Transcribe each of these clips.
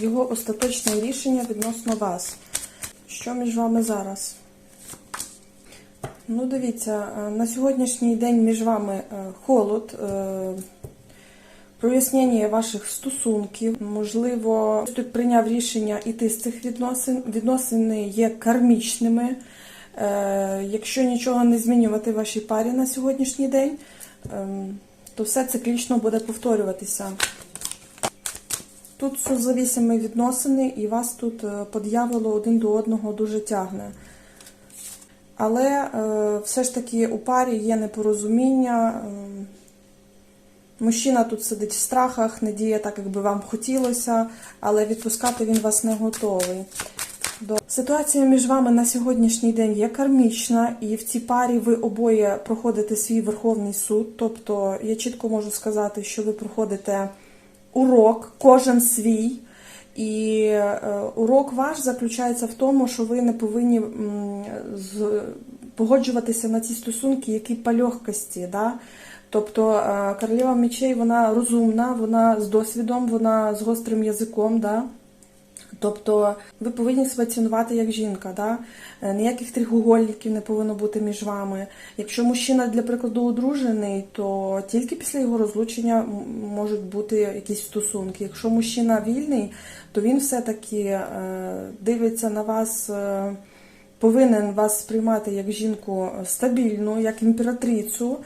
його остаточне рішення відносно вас. Що між вами зараз? Ну, дивіться, е, на сьогоднішній день між вами е, холод, е, прояснення ваших стосунків. Можливо, тут прийняв рішення іти з цих відносин. Відносини є кармічними. Якщо нічого не змінювати в вашій парі на сьогоднішній день, ем, то все циклічно буде повторюватися. Тут созавісими відносини, і вас тут е, по дьяволу один до одного дуже тягне. Але е, все ж таки у парі є непорозуміння. е, Мужчина тут сидить в страхах, не діє так, як би вам хотілося, але відпускати він вас не готовий. Ситуація між вами на сьогоднішній день є кармічна, і в цій парі ви обоє проходите свій Верховний суд. Тобто я чітко можу сказати, що ви проходите урок, кожен свій. І е, урок ваш заключається в тому, що ви не повинні погоджуватися на ці стосунки, які по легкості. Да? Тобто е, королева мечей вона розумна, вона з досвідом, вона з гострим язиком. Да? Тобто ви повинні себе цінувати як жінка, да? Е, ніяких тригугольників не повинно бути між вами. Якщо мужчина, для прикладу, одружений, то тільки після його розлучення можуть бути якісь стосунки. Якщо мужчина вільний, то він все-таки е, дивиться на вас. Е, повинен вас сприймати як жінку стабільну, як імператрицю.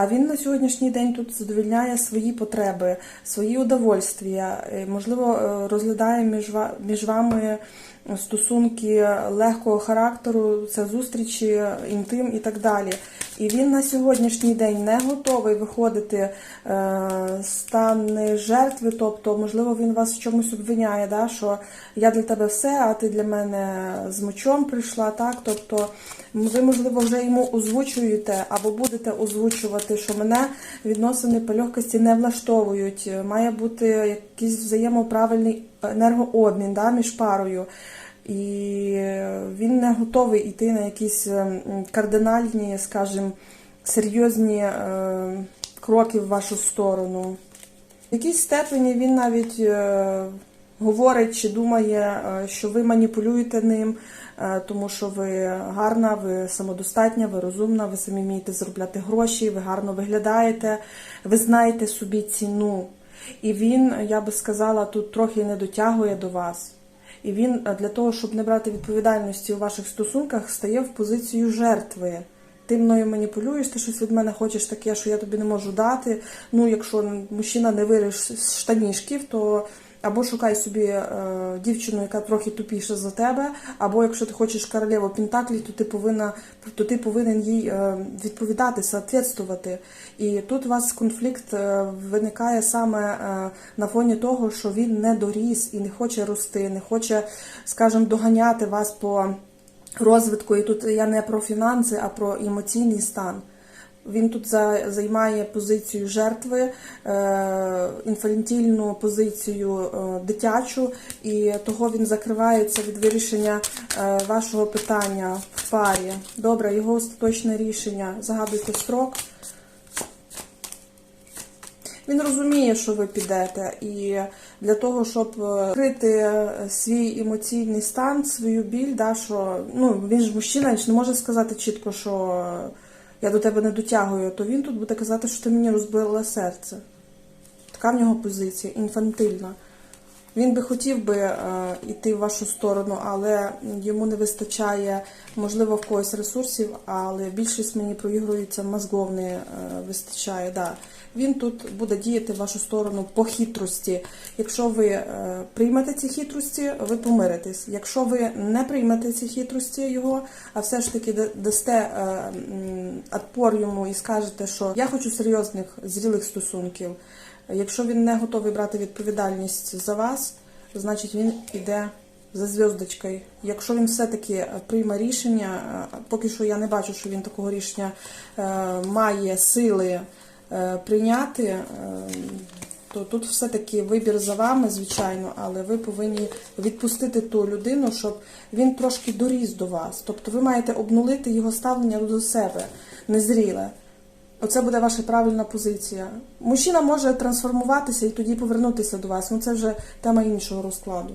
А він на сьогоднішній день тут задовільняє свої потреби, свої удовольствия. Е, Можливо, е, розглядає між вами стосунки легкого характеру, це зустрічі, інтим і так далі. І він на сьогоднішній день не готовий виходити е, з стан жертви, тобто, можливо, він вас в чомусь обвиняє, да, що я для тебе все, а ти для мене з мечом прийшла. Так? Тобто ви, можливо, вже йому озвучуєте або будете озвучувати, що мене відносини по легкості не влаштовують. Має бути якийсь взаємоправильний енергообмін да, між парою. І він не готовий йти на якісь ем, кардинальні, скажімо, серйозні е, кроки в вашу сторону. В якійсь степені він навіть е, говорить чи думає, е, що ви маніпулюєте ним, е, тому що ви гарна, ви самодостатня, ви розумна, ви самі вмієте заробляти гроші, ви гарно виглядаєте, ви знаєте собі ціну. І він, я би сказала, тут трохи не дотягує до вас. І він е, для того, щоб не брати відповідальності у ваших стосунках, стає в позицію жертви. Ти мною маніпулюєш, ти щось від мене хочеш таке, що я тобі не можу дати. Ну, якщо мужчина не виріш з штанішків, то або шукай собі е, дівчину, яка трохи тупіша за тебе, або якщо ти хочеш королеву Пентаклі, то ти повинна то ти повинен їй е, відповідати, соответствувати. І тут у вас конфлікт е, виникає саме е, на фоні того, що він не доріс і не хоче рости, не хоче, скажімо, доганяти вас по розвитку. І тут я не про фінанси, а про емоційний стан. Він тут займає позицію жертви, е, інфантільну позицію е, дитячу, і того він закривається від вирішення е, вашого питання в парі. Добре, його остаточне рішення. Загадуйте строк. Він розуміє, що ви підете, і для того, щоб крити свій емоційний стан, свою біль, да, що ну він ж мужчина, він ж не може сказати чітко, що я до тебе не дотягую, то він тут буде казати, що ти мені розбила серце. Така в нього позиція, інфантильна. Він би хотів би е, йти в вашу сторону, але йому не вистачає, можливо, в когось ресурсів, але більшість мені проігрується мозгов не е, вистачає. Да. Він тут буде діяти в вашу сторону по хитрості. Якщо ви е, приймете ці хитрості, ви помиритесь. Якщо ви не приймете ці хитрості його, а все ж таки да- дасте е, йому і скажете, що я хочу серйозних зрілих стосунків. Якщо він не готовий брати відповідальність за вас, значить він іде за зв'язочкою. Якщо він все-таки е, прийме рішення, е, поки що я не бачу, що він такого рішення е, має сили прийняти, то тут все-таки вибір за вами, звичайно, але ви повинні відпустити ту людину, щоб він трошки доріс до вас. Тобто ви маєте обнулити його ставлення до себе незріле. Оце буде ваша правильна позиція. Мужчина може трансформуватися і тоді повернутися до вас. Ну це вже тема іншого розкладу.